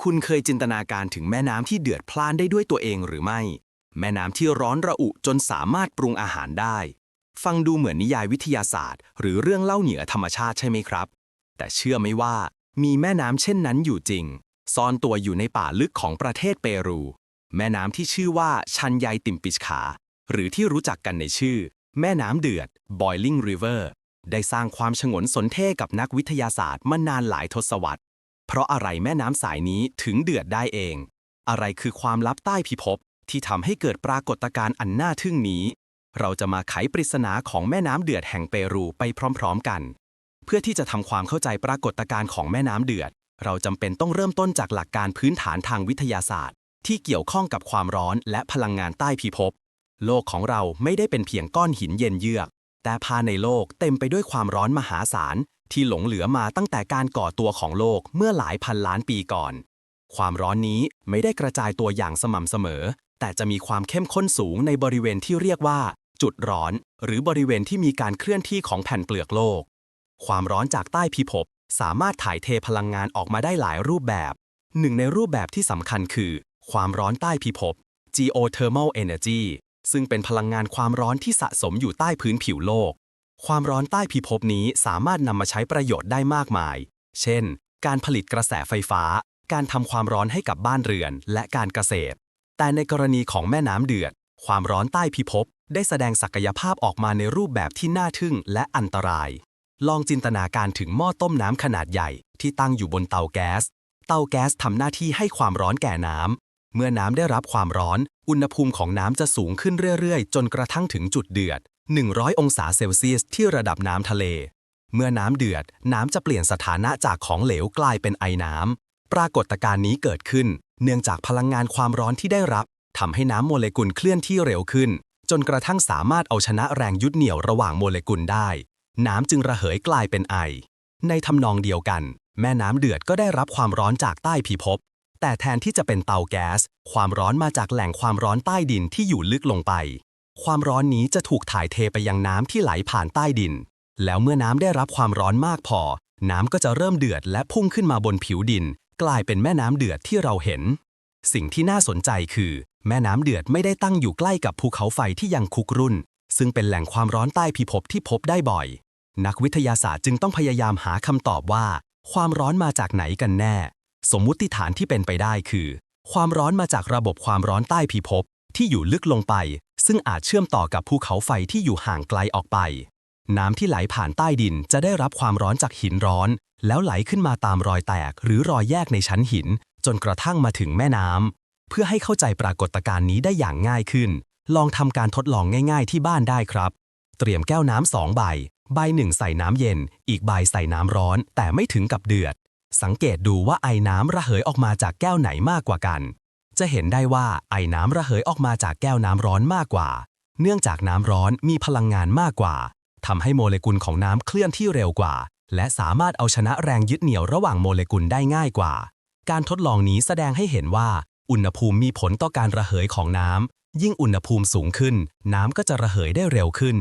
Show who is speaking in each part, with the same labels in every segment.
Speaker 1: คุณเคยจินตนาการถึงแม่น้ำที่เดือดพล่านได้ด้วยตัวเองหรือไม่ แม่น้ำที่ร้อนระอุจนสามารถปรุงอาหารได้ ฟังดูเหมือนนิยายวิทยาศาสตร์ หรือเรื่องเล่าเหนือธรรมชาติใช่ไหมครับ แต่เชื่อไหมว่ามีแม่น้ำเช่นนั้นอยู่จริง ซ่อนตัวอยู่ในป่าลึกของประเทศเปรู แม่น้ำที่ชื่อว่าชันไยติมปิชขา หรือที่รู้จักกันในชื่อ แม่น้ำเดือด Boiling River ได้สร้างความฉงนสนเท่กับนักวิทยาศาสตร์มานานหลายทศวรรษ เพราะอะไรแม่น้ำสายนี้ถึงเดือดได้เอง อะไรคือความลับใต้พิภพที่ทำให้เกิดปรากฏการณ์อันน่าทึ่งนี้ เราจะมาไขปริศนาของแม่น้ำเดือดแห่งเปรูไปพร้อมๆกัน เพื่อที่จะทำความเข้าใจปรากฏการณ์ของแม่น้ำเดือด เราจำเป็นต้องเริ่มต้นจากหลักการพื้นฐานทางวิทยาศาสตร์ ที่เกี่ยวข้องกับความร้อนและพลังงานใต้พิภพโลกของเราไม่ได้เป็นเพียงก้อนหินเย็นเยือก แต่ภายในโลกเต็มไปด้วยความร้อนมหาศาล ที่หลงเหลือมาตั้งแต่การก่อตัวของโลกเมื่อหลายพันล้านปีก่อน ความร้อนนี้ไม่ได้กระจายตัวอย่างสม่ำเสมอ แต่จะมีความเข้มข้นสูงในบริเวณที่เรียกว่า จุดร้อน หรือบริเวณที่มีการเคลื่อนที่ของแผ่นเปลือกโลก ความร้อนจากใต้พิภพสามารถถ่ายเทพลังงานออกมาได้หลายรูปแบบ หนึ่งในรูปแบบที่สำคัญคือ ความร้อนใต้พิภพ geothermal energy ซึ่งเป็นพลังงานความร้อนที่สะสมอยู่ใต้พื้นผิวโลก ความร้อนใต้พิภพนี้สามารถนำมาใช้ประโยชน์ได้มากมาย เช่น การผลิตกระแสไฟฟ้า การทำความร้อนให้กับบ้านเรือน และการเกษตร แต่ในกรณีของแม่น้ำเดือด ความร้อนใต้พิภพได้แสดงศักยภาพออกมาในรูปแบบที่น่าทึ่งและอันตราย ลองจินตนาการถึงหม้อต้มน้ำขนาดใหญ่ที่ตั้งอยู่บนเตาแก๊ส เตาแก๊สทำหน้าที่ให้ความร้อนแก่น้ำ เมื่อน้ำได้รับความร้อน อุณหภูมิของน้ำจะสูงขึ้นเรื่อยๆ จนกระทั่งถึงจุดเดือด 100 องศาเซลเซียสที่ระดับน้ำทะเล เมื่อน้ำเดือด น้ำจะเปลี่ยนสถานะจากของเหลวกลายเป็นไอน้ำ ปรากฏการณ์นี้เกิดขึ้น เนื่องจากพลังงานความร้อนที่ได้รับทำให้น้ำโมเลกุลเคลื่อนที่เร็วขึ้น จนกระทั่งสามารถเอาชนะแรงยึดเหนี่ยวระหว่างโมเลกุลได้ น้ำจึงระเหยกลายเป็นไอ ในทำนองเดียวกัน แม่น้ำเดือดก็ได้รับความร้อนจากใต้พิภพแต่แทนที่จะเป็นเตาแก๊ส ความร้อนมาจากแหล่งความร้อนใต้ดินที่อยู่ลึกลงไป ความร้อนนี้จะถูกถ่ายเทไปยังน้ำที่ไหลผ่านใต้ดิน แล้วเมื่อน้ำได้รับความร้อนมากพอ น้ำก็จะเริ่มเดือดและพุ่งขึ้นมาบนผิวดิน กลายเป็นแม่น้ำเดือดที่เราเห็น สิ่งที่น่าสนใจคือ แม่น้ำเดือดไม่ได้ตั้งอยู่ใกล้กับภูเขาไฟที่ยังคุกรุ่น ซึ่งเป็นแหล่งความร้อนใต้พิภพที่พบได้บ่อย นักวิทยาศาสตร์จึงต้องพยายามหาคำตอบว่า ความร้อนมาจากไหนกันแน่ สมมุติฐานที่เป็นไปได้คือ ความร้อนมาจากระบบความร้อนใต้พิภพ ที่อยู่ลึกลงไป ซึ่งอาจเชื่อมต่อกับภูเขาไฟที่อยู่ห่างไกลออกไป น้ำที่ไหลผ่านใต้ดินจะได้รับความร้อนจากหินร้อน แล้วไหลขึ้นมาตามรอยแตกหรือรอยแยกในชั้นหิน จนกระทั่งมาถึงแม่น้ำเพื่อให้เข้าใจปรากฏการณ์นี้ได้อย่างง่ายขึ้น ลองทำการทดลองง่าย ๆ ที่บ้านได้ครับ เตรียมแก้วน้ำสองใบ ใบหนึ่งใส่น้ำเย็น อีกใบใส่น้ำร้อน แต่ไม่ถึงกับเดือด สังเกตดูว่าไอ้น้ำระเหยออกมาจากแก้วไหนมากกว่ากัน จะเห็นได้ว่าไอ้น้ำระเหยออกมาจากแก้วน้ำร้อนมากกว่า เนื่องจากน้ำร้อนมีพลังงานมากกว่าทำให้โมเลกุลของน้ำเคลื่อนที่เร็วกว่า และสามารถเอาชนะแรงยึดเหนี่ยวระหว่างโมเลกุลได้ง่ายกว่า การทดลองนี้แสดงให้เห็นว่า อุณหภูมิมีผลต่อการระเหยของน้ำยิ่งอุณหภูมิสูงขึ้น น้ำก็จะระเหยได้เร็วขึ้น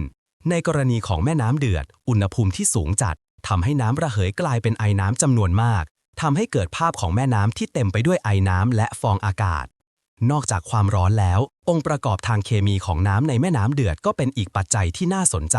Speaker 1: ในกรณีของแม่น้ำเดือด อุณหภูมิที่สูงจัดทำให้น้ำระเหยกลายเป็นไอน้ำจำนวนมาก ทำให้เกิดภาพของแม่น้ำที่เต็มไปด้วยไอน้ำและฟองอากาศ นอกจากความร้อนแล้ว องค์ประกอบทางเคมีของน้ำในแม่น้ำเดือดก็เป็นอีกปัจจัยที่น่าสนใจ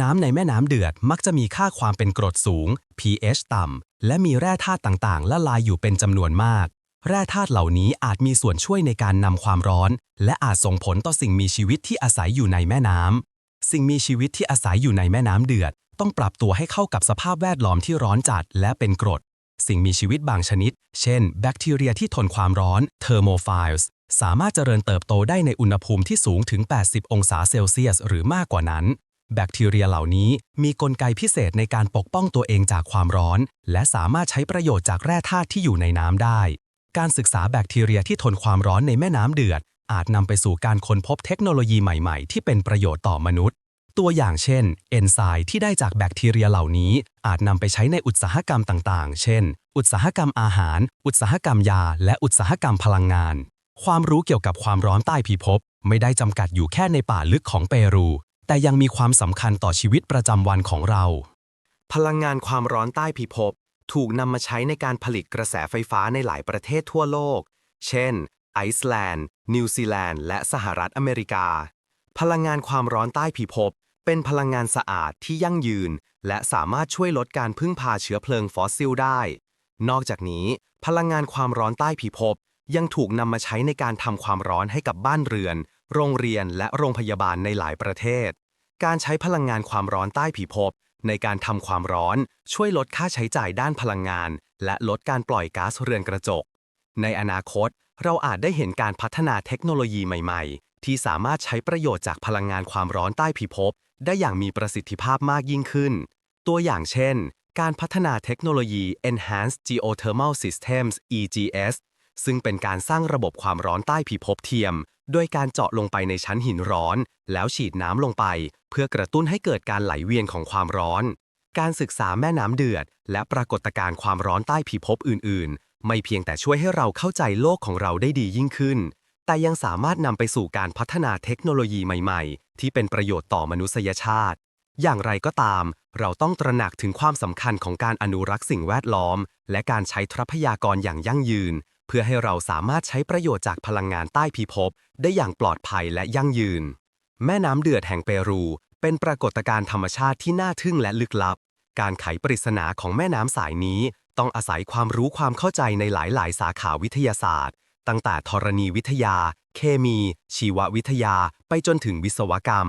Speaker 1: น้ำในแม่น้ำเดือดมักจะมีค่าความเป็นกรดสูง pH ต่ำ และมีแร่ธาตุต่างๆ ละลายอยู่เป็นจำนวนมาก แร่ธาตุเหล่านี้อาจมีส่วนช่วยในการนำความร้อน และอาจส่งผลต่อสิ่งมีชีวิตที่อาศัยอยู่ในแม่น้ำสิ่งมีชีวิตที่อาศัยอยู่ในแม่น้ำเดือดต้องปรับตัวให้เข้ากับสภาพแวดล้อมที่ร้อนจัดและเป็นกรด สิ่งมีชีวิตบางชนิด เช่น แบคทีเรียที่ทนความร้อน thermophiles สามารถเจริญเติบโตได้ในอุณหภูมิที่สูงถึง 80 องศาเซลเซียส หรือมากกว่านั้น แบคทีเรียเหล่านี้มีกลไกพิเศษในการปกป้องตัวเองจากความร้อน และสามารถใช้ประโยชน์จากแร่ธาตุที่อยู่ในน้ำได้ การศึกษาแบคทีเรียที่ทนความร้อนในแม่น้ำเดือด อาจนำไปสู่การค้นพบเทคโนโลยีใหม่ ๆ ที่เป็นประโยชน์ต่อมนุษย์ ตัวอย่างเช่น เอนไซม์ที่ได้จากแบคทีเรียเหล่านี้ อาจนำไปใช้ในอุตสาหกรรมต่างๆ เช่น อุตสาหกรรมอาหาร อุตสาหกรรมยา และอุตสาหกรรมพลังงาน ความรู้เกี่ยวกับความร้อนใต้พิภพไม่ได้จำกัดอยู่แค่ในป่าลึกของเปรู แต่ยังมีความสำคัญต่อชีวิตประจำวันของเรา พลังงานความร้อนใต้พิภพ
Speaker 2: ถูกนำมาใช้ในการผลิตกระแสไฟฟ้าในหลายประเทศทั่วโลก เช่น ไอซ์แลนด์ นิวซีแลนด์ และสหรัฐอเมริกา พลังงานความร้อนใต้ผิวภพ เป็นพลังงานสะอาดที่ยั่งยืน และสามารถช่วยลดการพึ่งพาเชื้อเพลิงฟอสซิลได้ นอกจากนี้ พลังงานความร้อนใต้ผิวภพยังถูกนำมาใช้ในการทำความร้อนให้กับบ้านเรือน โรงเรียนและโรงพยาบาลในหลายประเทศ การใช้พลังงานความร้อนใต้ผิวภพในการทำความร้อนช่วยลดค่าใช้จ่ายด้านพลังงาน และลดการปล่อยก๊าซเรือนกระจก ในอนาคต เราอาจได้เห็นการพัฒนาเทคโนโลยีใหม่ ๆ ที่สามารถใช้ประโยชน์จากพลังงานความร้อนใต้ผิวภพ ได้อย่างมีประสิทธิภาพมากยิ่งขึ้น ตัวอย่างเช่น การพัฒนาเทคโนโลยี Enhanced Geothermal Systems EGS ซึ่งเป็นการสร้างระบบความร้อนใต้ผิวภพเทียม โดยการเจาะลงไปในชั้นหินร้อน แล้วฉีดน้ำลงไป เพื่อกระตุ้นให้เกิดการไหลเวียนของความร้อน การศึกษาแม่น้ำเดือด และปรากฏการณ์ความร้อนใต้ผิวภพอื่น ๆ ไม่เพียงแต่ช่วยให้เราเข้าใจโลกของเราได้ดียิ่งขึ้น แต่ยังสามารถนำไปสู่การพัฒนาเทคโนโลยีใหม่ ๆ ที่เป็นประโยชน์ต่อมนุษยชาติ อย่างไรก็ตาม เราต้องตระหนักถึงความสำคัญของการอนุรักษ์สิ่งแวดล้อม และการใช้ทรัพยากรอย่างยั่งยืน เพื่อให้เราสามารถใช้ประโยชน์จากพลังงานใต้พิภพได้อย่างปลอดภัยและยั่งยืน แม่น้ำเดือดแห่งเปรู เป็นปรากฏการณ์ธรรมชาติที่น่าทึ่งและลึกลับ การไขปริศนาของแม่น้ำสายนี้ ต้องอาศัยความรู้ความเข้าใจในหลาย ๆ สาขาวิทยาศาสตร์ ตั้งแต่ธรณีวิทยา เคมี ชีววิทยา ไปจนถึงวิศวกรรม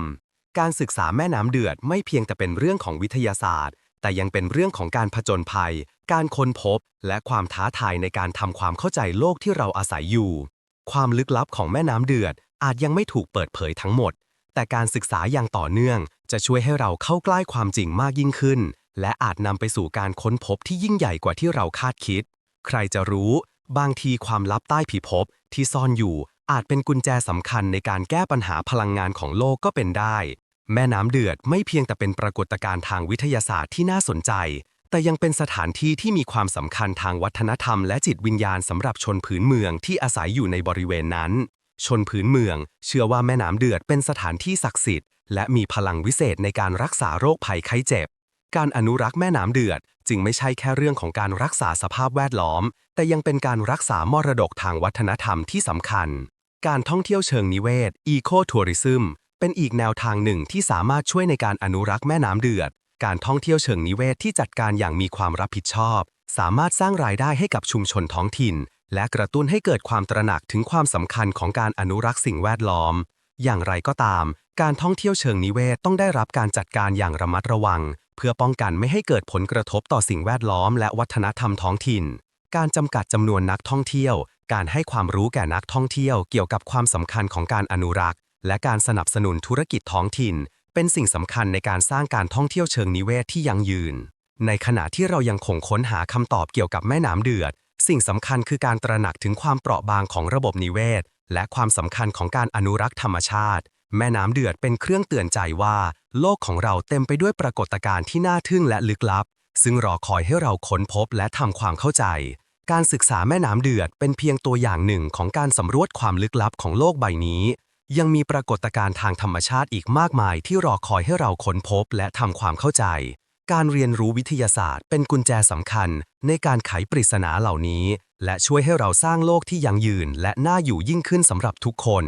Speaker 2: การศึกษาแม่น้ำเดือดไม่เพียงแต่เป็นเรื่องของวิทยาศาสตร์ แต่ยังเป็นเรื่องของการผจญภัย การค้นพบ และความท้าทายในการทำความเข้าใจโลกที่เราอาศัยอยู่ ความลึกลับของแม่น้ำเดือดอาจยังไม่ถูกเปิดเผยทั้งหมด แต่การศึกษาอย่างต่อเนื่องจะช่วยให้เราเข้าใกล้ความจริงมากยิ่งขึ้น และอาจนำไปสู่การค้นพบที่ยิ่งใหญ่กว่าที่เราคาดคิด ใครจะรู้ บางทีความลับใต้ผีพบที่ซ่อนอยู่ อาจเป็นกุญแจสำคัญในการแก้ปัญหาพลังงานของโลกก็เป็นได้ แม่น้ำเดือดไม่เพียงแต่เป็นปรากฏการณ์ทางวิทยาศาสตร์ที่น่าสนใจ แต่ยังเป็นสถานที่ที่มีความสำคัญทางวัฒนธรรมและจิตวิญญาณสำหรับชนพื้นเมืองที่อาศัยอยู่ในบริเวณนั้น ชนพื้นเมือง เชื่อว่าแม่น้ำเดือดเป็นสถานที่ศักดิ์สิทธิ์และมีพลังวิเศษในการรักษาโรคภัยไข้เจ็บ การอนุรักษ์แม่น้ำเดือด จึงไม่ใช่แค่เรื่องของการรักษาสภาพแวดล้อม แต่ยังเป็นการรักษามรดกทางวัฒนธรรมที่สำคัญ การท่องเที่ยวเชิงนิเวศ Eco Tourism เป็นอีกแนวทางหนึ่งที่สามารถช่วยในการอนุรักษ์แม่น้ำเดือด การท่องเที่ยวเชิงนิเวศที่จัดการอย่างมีความรับผิดชอบ สามารถสร้างรายได้ให้กับชุมชนท้องถิ่น และกระตุ้นให้เกิดความตระหนักถึงความสำคัญของการอนุรักษ์สิ่งแวดล้อม อย่างไรก็ตาม การท่องเที่ยวเชิงนิเวศต้องได้รับการจัดการอย่างระมัดระวัง เพื่อป้องกันไม่ให้เกิดผลกระทบต่อสิ่งแวดล้อม และวัฒนธรรมท้องถิ่น การจำกัดจำนวนนักท่องเที่ยว การให้ความรู้แก่นักท่องเที่ยวเกี่ยวกับความสำคัญของการอนุรักษ์ และการสนับสนุนธุรกิจท้องถิ่น เป็นสิ่งสำคัญในการสร้างการท่องเที่ยวเชิงนิเวศที่ยั่งยืน ในขณะที่เรายังคงค้นหาคำตอบเกี่ยวกับแม่น้ำเดือด สิ่งสำคัญคือการตระหนักถึงความเปราะบางของระบบนิเวศ และความสำคัญของการอนุรักษ์ธรรมชาติ แม่น้ำเดือดเป็นเครื่องเตือนใจว่า โลกของเราเต็มไปด้วยปรากฏการณ์ที่น่าทึ่งและลึกลับ ซึ่งรอคอยให้เราค้นพบและทำความเข้าใจ การศึกษาแม่น้ำเดือดเป็นเพียงตัวอย่างหนึ่งของการสำรวจความลึกลับของโลกใบนี้ ยังมีปรากฏการณ์ทางธรรมชาติอีกมากมายที่รอคอยให้เราค้นพบและทำความเข้าใจ การเรียนรู้วิทยาศาสตร์ เป็นกุญแจสำคัญในการไขปริศนาเหล่านี้ และช่วยให้เราสร้างโลกที่ยั่งยืน และน่าอยู่ยิ่งขึ้นสำหรับทุกคน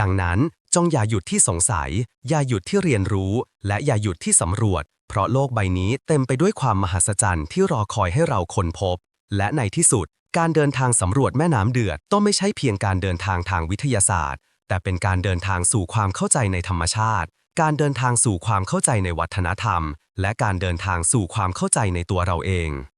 Speaker 2: ดังนั้นจงอย่าหยุดที่สงสัย อย่าหยุดที่เรียนรู้ และอย่าหยุดที่สำรวจ เพราะโลกใบนี้เต็มไปด้วยความมหัศจรรย์ที่รอคอยให้เราค้นพบ และในที่สุด การเดินทางสำรวจแม่น้ำเดือดต้องไม่ใช่เพียงการเดินทางทางวิทยาศาสตร์ แต่เป็นการเดินทางสู่ความเข้าใจในธรรมชาติ การเดินทางสู่ความเข้าใจในวัฒนธรรม และการเดินทางสู่ความเข้าใจในตัวเราเอง